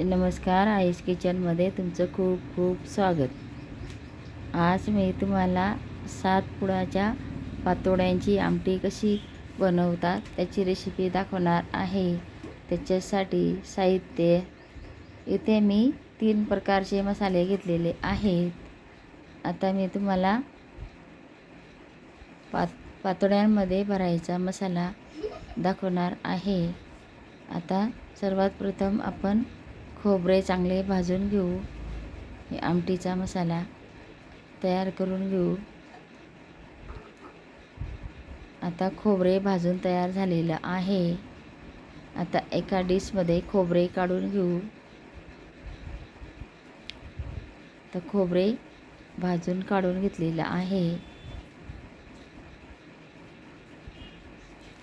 नमस्कार आयुष किचनमध्ये तुमचं खूप खूप स्वागत. आज मी तुम्हाला सात पुडाच्या पातोड्यांची आमटी कशी बनवतात त्याची रेसिपी दाखवणार आहे. त्याच्यासाठी साहित्य इथे मी तीन प्रकारचे मसाले घेतलेले आहेत. आता मी तुम्हाला पात पातोड्यांमध्ये भरायचा मसाला दाखवणार आहे. आता सर्वात प्रथम आपण खोबरे चांगले भाजून घेऊ. हे आमटीचा मसाला तयार करून घेऊ. आता खोबरे भाजून तयार झालेलं आहे. आता एका डिशमध्ये खोबरे काढून घेऊ. तर खोबरे भाजून काढून घेतलेलं आहे.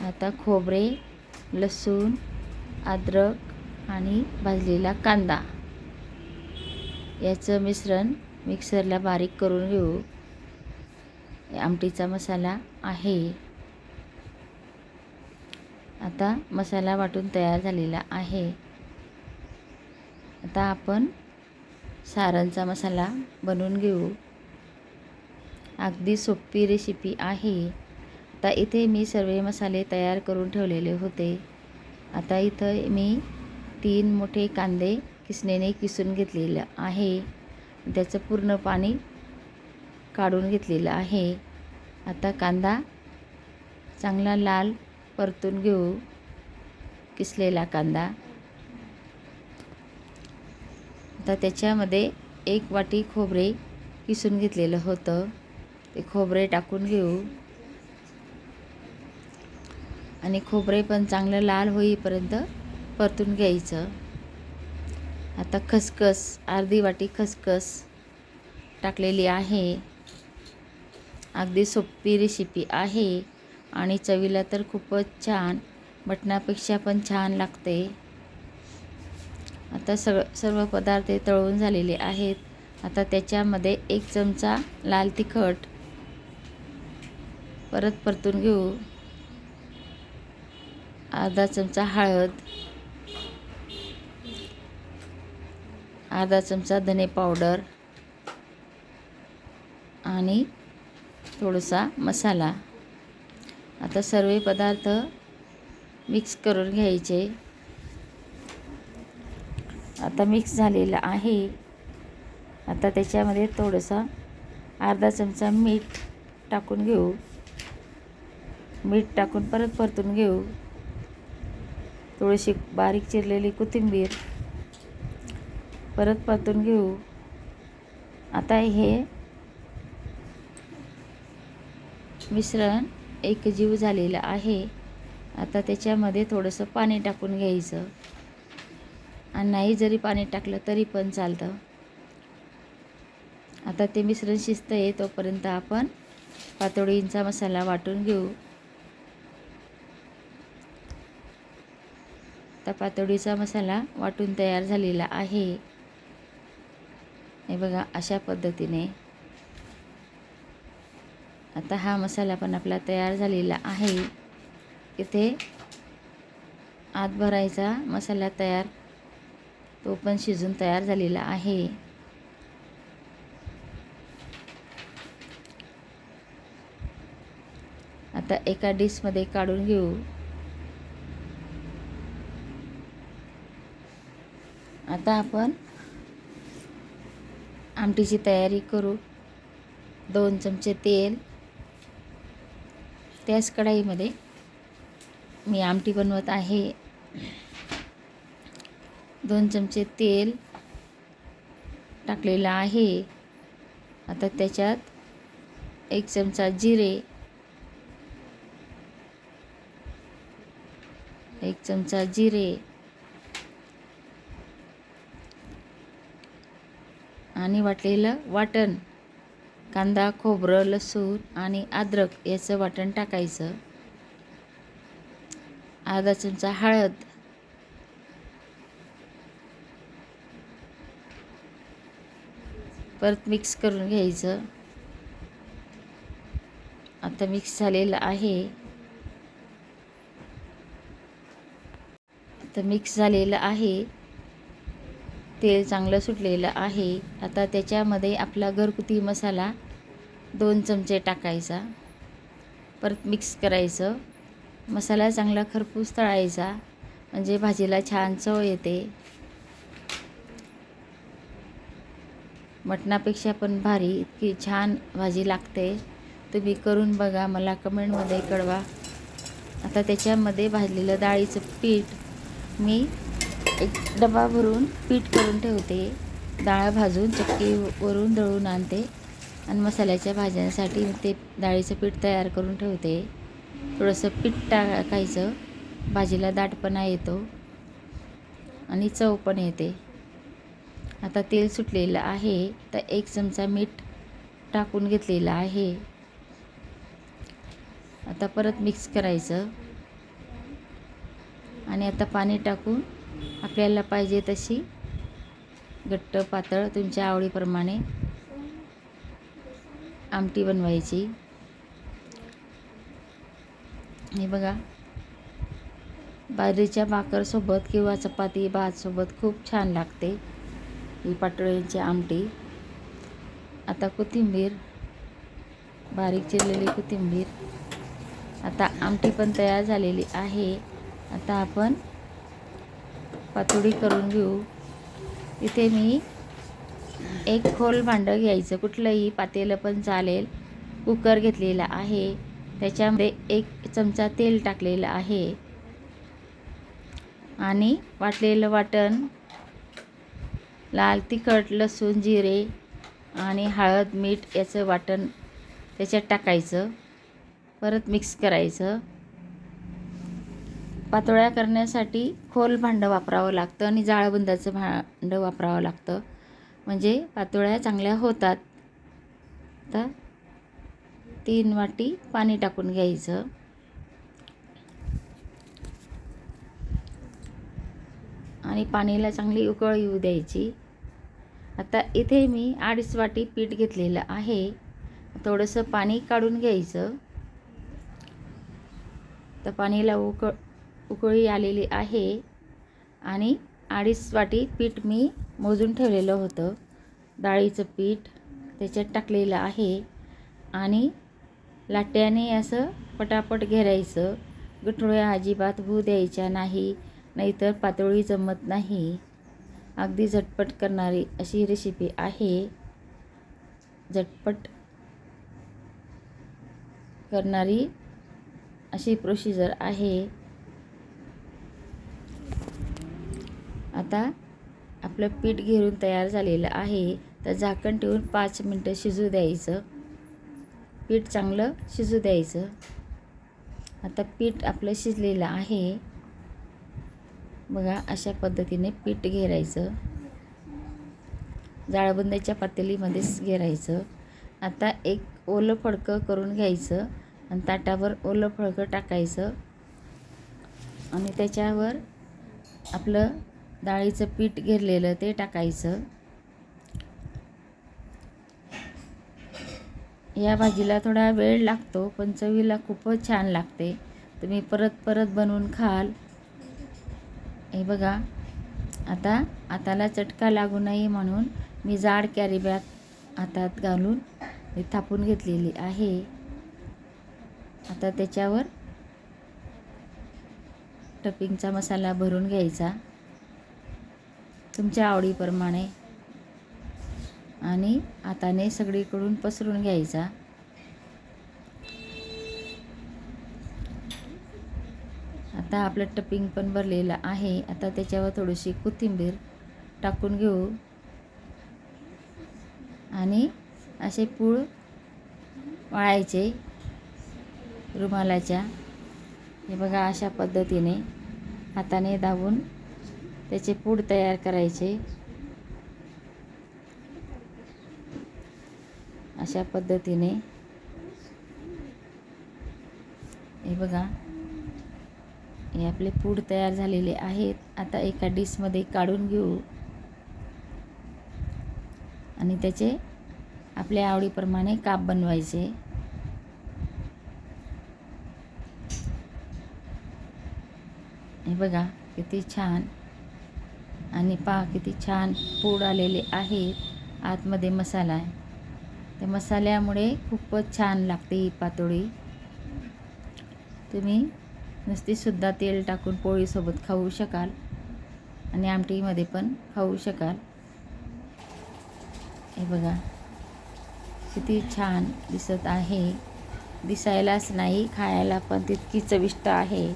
आता खोबरे लसूण अद्रक आणि भाजलेला कांदा. याचं मिश्रण मिक्सरला बारीक करून घेऊ. आमटीचा मसाला आहे. आता मसाला वाटून तयार झालेला आहे. आता आपण सारणचा मसाला बनवून घेऊ. अगदी सोपी रेसिपी आहे. आता इथे मी सर्व मसाले तयार करून ठेवलेले होते. आता इथं मी तीन मोठे कांदे किसनेने किसून घेतलेलं आहे. त्याचं पूर्ण पाणी काढून घेतलेलं आहे. आता कांदा चांगला लाल परतून घेऊ. किसलेला कांदा. आता त्याच्यामध्ये एक वाटी खोबरे किसून घेतलेलं होतं. ते खोबरे टाकून घेऊ. आणि खोबरे पण चांगलं लाल होईपर्यंत परतून घ्यायचं. आता खसखस अर्धी वाटी खसखस टाकलेली आहे. अगदी सोपी रेसिपी आहे आणि चवीला तर खूपच छान मटणापेक्षा पण छान लागते. आता सग सर्व पदार्थ तळून झालेले आहेत. आता त्याच्यामध्ये एक चमचा लाल तिखट परत परतून घेऊ. अर्धा चमचा हळद. अर्धा चमचा धने पावडर आणि थोडासा मसाला. आता सर्व पदार्थ मिक्स करून घ्यायचे. आता मिक्स झालेलं आहे. आता त्याच्यामध्ये थोडंसं अर्धा चमचा मीठ टाकून घेऊ. मीठ टाकून परत परतून घेऊ. थोडीशी बारीक चिरलेली कोथिंबीर. परत परतून घेऊ. आता हे मिश्रण एकजीव झालेलं आहे. आता त्याच्यामध्ये थोडंसं पाणी टाकून घ्यायचं. आणि नाही जरी पाणी टाकलं तरी पण चालतं. आता ते मिश्रण शिजतं आहे तोपर्यंत आपण पातोळींचा मसाला वाटून घेऊ. आता पातोळीचा मसाला वाटून तयार झालेला आहे. हे बघा अशा पद्धतीने. आता हा मसाला पण आपला तयार झालेला आहे. इथे आत भरायचा मसाला तयार तो पण शिजून तयार झालेला आहे. आता एका डिशमध्ये काढून घेऊ. आता आपण आमटीची तयारी करू. दोन चमचे तेल. त्याच कढाईमध्ये मी आमटी बनवत आहे. दोन चमचे तेल टाकलेलं आहे. आता त्याच्यात एक चमचा जिरे. एक चमचा जिरे. आणि वाटलेलं वाटण कांदा खोबरं लसूण आणि अद्रक याचं वाटण टाकायचं. अर्धा चमचा हळद. परत मिक्स करून घ्यायचं. आता मिक्स झालेलं आहे. आता मिक्स झालेलं आहे. तेल चांगलं सुटलेलं आहे. आता त्याच्यामध्ये आपला घरगुती मसाला दोन चमचे टाकायचा. परत मिक्स करायचं. मसाला चांगला खरपूस तळायचा. म्हणजे भाजीला छान चव येते. मटणापेक्षा पण भारी इतकी छान भाजी लागते. तुम्ही करून बघा मला कमेंटमध्ये कळवा. आता त्याच्यामध्ये भाजलेलं डाळीचं पीठ मी एक डबा भरून पीठ करून ठेवते. डाळ भाजून चक्कीवरून दळून आणते आणि मसाल्याच्या भाज्यांसाठी ते डाळीचं पीठ तयार करून ठेवते. थोडंसं पीठ टाकायचं. भाजीला दाटपणा येतो आणि चव पण येते. आता तेल सुटलेलं आहे तर एक चमचा मीठ टाकून घेतलेलं आहे. आता परत मिक्स करायचं. आणि आता पाणी टाकून आपल्याला पाहिजे तशी घट्ट पातळ तुमच्या आवडीप्रमाणे आमटी बनवायची. हे बघा बाजरीच्या भाकरसोबत किंवा चपाती भातसोबत खूप छान लागते ही पाटोळ्यांची आमटी. आता कोथिंबीर बारीक चिरलेली कोथिंबीर. आता आमटी पण तयार झालेली आहे. आता आपण पातोडी करून घेऊ. इथे मी एक खोल भांडं घ्यायचं. कुठलंही पातेलं पण चालेल. कुकर घेतलेला आहे. त्याच्यामध्ये एक चमचा तेल टाकलेलं आहे. आणि वाटलेलं वाटण लाल तिखट लसूण जिरे आणि हळद मीठ याचं वाटण त्याच्यात टाकायचं. परत मिक्स करायचं. पातोळ्या करण्यासाठी खोल भांडं वापरावं लागतं आणि जाळबंदाचं भांडं वापरावं लागतं. म्हणजे पातोळ्या चांगल्या होतात. तर तीन वाटी पाणी टाकून घ्यायचं. आणि पाणीला चांगली उकळ येऊ द्यायची. आता इथे मी अडीच वाटी पीठ घेतलेलं आहे. थोडंसं पाणी काढून घ्यायचं. तर पाणीला उकळ उकळी आलेली आहे आणि अडीच वाटी पीठ मी मोजून ठेवलेलं होतं. डाळीचं पीठ त्याच्यात टाकलेलं आहे आणि लाट्याने असं पटापट घेरायचं. गठुळ्या अजिबात होऊ द्यायच्या नाही नाहीतर पातोळी जमत नाही. अगदी झटपट करणारी अशी रेसिपी आहे. झटपट करणारी अशी प्रोसिजर आहे. आता आपलं पीठ घेऊन तयार झालेलं आहे. तर झाकण ठेवून पाच मिनटं शिजू द्यायचं. पीठ चांगलं शिजू द्यायचं. आता पीठ आपलं शिजलेलं आहे. बघा अशा पद्धतीने पीठ घेरायचं. जाळबंदाच्या पातेलीमध्येच घेरायचं. आता एक ओलं फडकं करून घ्यायचं आणि ताटावर ओलं फडकं टाकायचं. आणि त्याच्यावर आपलं डाळीचं पीठ घेरलेलं ते टाकायचं. या भाजीला थोडा वेळ लागतो पण चवीला खूपच छान लागते. तुम्ही परत परत बनवून खाल. हे बघा आता हाताला चटका लागू नये म्हणून मी जाड कॅरी बॅग हातात घालून थापून घेतलेली आहे. आता त्याच्यावर टपिंगचा मसाला भरून घ्यायचा. तुमच्या आवडीप्रमाणे. आणि हाताने सगळीकडून पसरून घ्यायचा. आता आपलं टपिंग पण भरलेलं आहे. आता त्याच्यावर थोडीशी कोथिंबीर टाकून घेऊ. आणि असे पूळ वाळायचे रुमालाच्या. हे बघा अशा पद्धतीने हाताने दाबून त्याचे पूड तयार करायचे. अशा पद्धतीने. हे बघा. हे आपले पूड तयार झालेले आहेत. आता एका डिशमध्ये काढून घेऊ. आणि त्याचे आपल्या आवडीप्रमाणे काप बनवायचे. हे बघा किती छान. आणि पहा किती छान पूड आलेले आहेत आतमध्ये मसाला आहे. त्या मसाल्यामुळे खूपच छान लागते ही पातोळी. तुम्ही नुसतीसुद्धा तेल टाकून पोळीसोबत खाऊ शकाल आणि आमटीमध्ये पण खाऊ शकाल. हे बघा किती छान दिसत आहे. दिसायलाच नाही खायला पण तितकी चविष्ट आहे.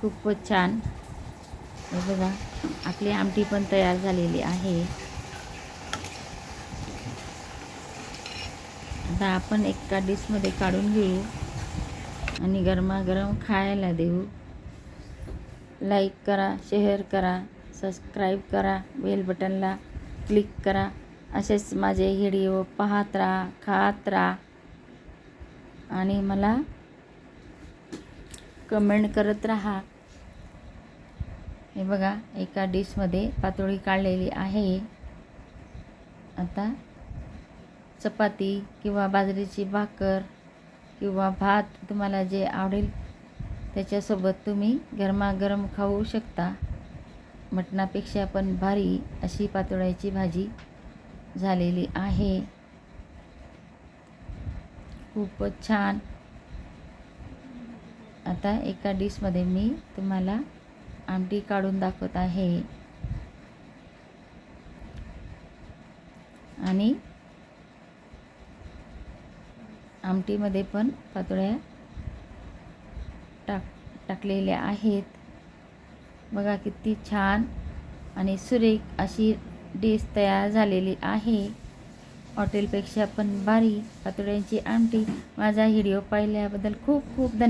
खूपच छान हे बघा आपली आमटी पण तयार झालेली आहे. आता आपण एका डिशमध्ये काढून घेऊ आणि गरमागरम खायला देऊ. लाईक करा शेअर करा सबस्क्राईब करा बेल बटनला क्लिक करा. असेच माझे व्हिडिओ पाहत राहा खात राहा. आणि मला कमेंट करत राहा. हे बघा एका डिशमध्ये पातोळी काढलेली आहे. आता चपाती किंवा बाजरीची भाकर किंवा भात तुम्हाला जे आवडेल त्याच्यासोबत तुम्ही गरमागरम खाऊ शकता. मटणापेक्षा पण भारी अशी पातोळ्याची भाजी झालेली आहे. खूपच छान. आता एका डिशमध्ये मी तुम्हाला आमटी काढून दाखवत आहे. आणि आमटीमध्ये पण पातोळ्या टाक टाकलेल्या आहेत. बघा किती छान आणि सुरेख अशी डिश तयार झालेली आहे. हॉटेलपेक्षा पण भारी पातोळ्यांची आमटी. माझा व्हिडिओ पाहिल्याबद्दल खूप खूप धन्यवाद.